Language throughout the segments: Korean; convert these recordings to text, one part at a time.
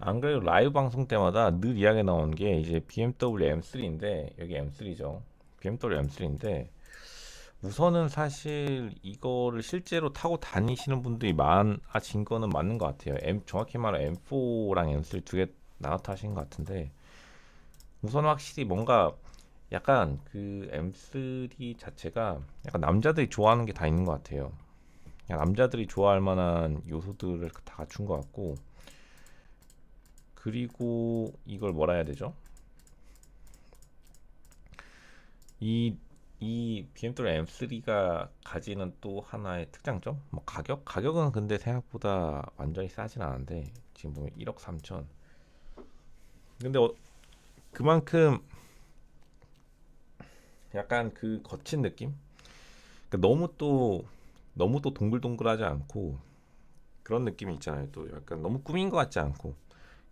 안 그래도 라이브 방송 때마다 늘 이야기 나오는 게 이제 BMW M3인데 여기 M3죠. BMW M3인데 우선은 사실 이거를 실제로 타고 다니시는 분들이 많아진 거는 맞는 것 같아요. M 정확히 말하면 M4랑 M3 두 개 나눠 타신 것 같은데 우선 확실히 뭔가 약간 그 M3 자체가 약간 남자들이 좋아하는 게 다 있는 것 같아요. 남자들이 좋아할 만한 요소들을 다 갖춘 것 같고 그리고 이걸 뭐라 해야 되죠? 이, 이 BMW M3가 가지는 또 하나의 특장점? 뭐 가격? 가격은 근데 생각보다 완전히 싸진 않은데 지금 보면 1억 3천 근데 어, 그만큼 약간 그 거친 느낌? 그러니까 너무 또 너무 또 동글동글하지 않고 그런 느낌이 있잖아요. 또 약간 너무 꾸민 것 같지 않고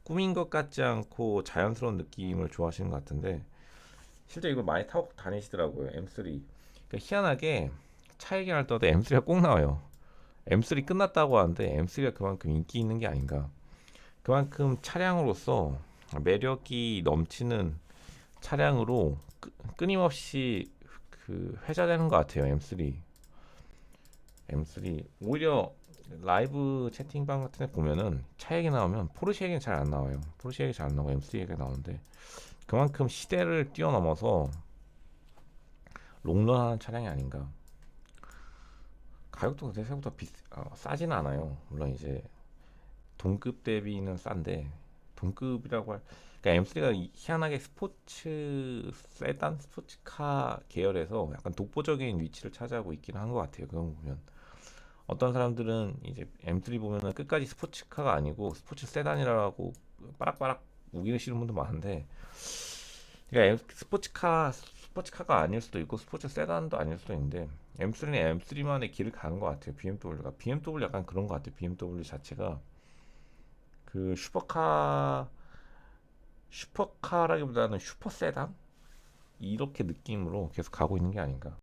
꾸민 것 같지 않고 자연스러운 느낌을 좋아하시는 것 같은데 실제 이걸 많이 타고 다니시더라고요. M3. 그러니까 희한하게 차 얘기할 때도 M3가 꼭 나와요. M3 끝났다고 하는데 M3가 그만큼 인기 있는 게 아닌가. 그만큼 차량으로서 매력이 넘치는 차량으로 끄- 끊임없이 그 회자되는 것 같아요. M3. M3 오히려 라이브 채팅방 같은 데 보면은 차 얘기 나오면 포르쉐 얘기는 잘 안 나와요. 포르쉐 얘기 잘 안 나오고 M3 얘기가 나오는데 그만큼 시대를 뛰어넘어서 롱런하는 차량이 아닌가. 가격도 근데 생각보다 비 어, 싸지는 않아요. 물론 이제 동급 대비는 싼데 동급이라고 할 그러니까 M3가 희한하게 스포츠 세단 스포츠카 계열에서 약간 독보적인 위치를 차지하고 있긴 한것 같아요. 그런 거 보면 어떤 사람들은 이제 M3 보면은 끝까지 스포츠카가 아니고 스포츠 세단이라고 빠락빠락 우기시는 분도 많은데 그러니까 스포츠카 스포츠카가 아닐 수도 있고 스포츠 세단도 아닐 수도 있는데 M3는 M3만의 길을 가는 것 같아요. BMW가 BMW 약간 그런 것 같아요. BMW 자체가 그 슈퍼카 슈퍼카라기보다는 슈퍼 세단 이렇게 느낌으로 계속 가고 있는 게 아닌가.